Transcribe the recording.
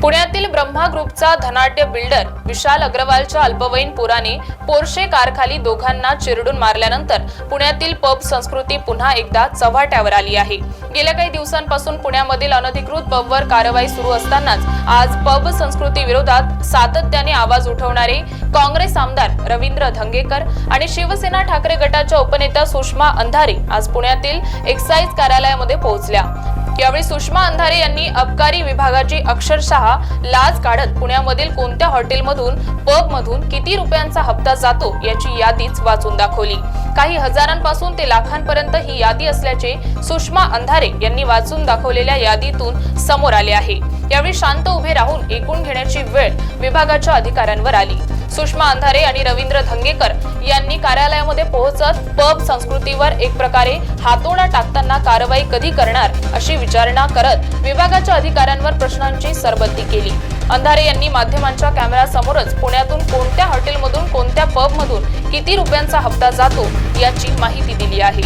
पुण्यातील ब्रह्मा ग्रुपचा धनाढ्य बिल्डर विशाल अग्रवालच्या अल्पवयीन पुराने पोर्शे कारखाली दोघांना चिरडून मारल्यानंतर पुण्यातील पब संस्कृती पुन्हा एकदा चव्हाट्यावर आली आहे. गेल्या काही दिवसांपासून पुण्यामधील अनधिकृत पबवर कारवाई सुरू असतानाच आज पब संस्कृती विरोधात सातत्याने आवाज उठवणारे काँग्रेस आमदार रवींद्र धंगेकर आणि शिवसेना ठाकरे गटाच्या उपनेत्या सुषमा अंधारे आज पुण्यातील एक्साईज कार्यालयामध्ये पोहोचल्या. यावेळी सुषमा अंधारे यांनी अबकारी विभागाची अक्षरशः लाज काढत पुण्यामधील कोणत्या हॉटेलमधून पबमधून किती रुपयांचा हप्ता जातो याची यादीच वाचून दाखवली. काही हजारांपासून ते लाखांपर्यंत ही यादी असल्याचे सुषमा अंधारे यांनी वाचून दाखवलेल्या यादीतून समोर आले आहे. यावेळी शांत उभे राहून एकूण घेण्याची वेळ विभागाच्या अधिकाऱ्यांवर आली. सुषमा अंधारे आणि रवींद्र धंगेकर यांनी कार्यालयामध्ये पोहोचत पब संस्कृतीवर एक प्रकारे हातोडा टाकताना कारवाई कधी करणार अशी विचारणा करत विभागाच्या अधिकाऱ्यांवर प्रश्नांची सरबत्ती केली. अंधारे यांनी माध्यमांच्या कॅमेरा समोरच पुण्यातून कोणत्या हॉटेलमधून कोणत्या पबमधून किती रुपयांचा हप्ता जातो याची माहिती दिली आहे.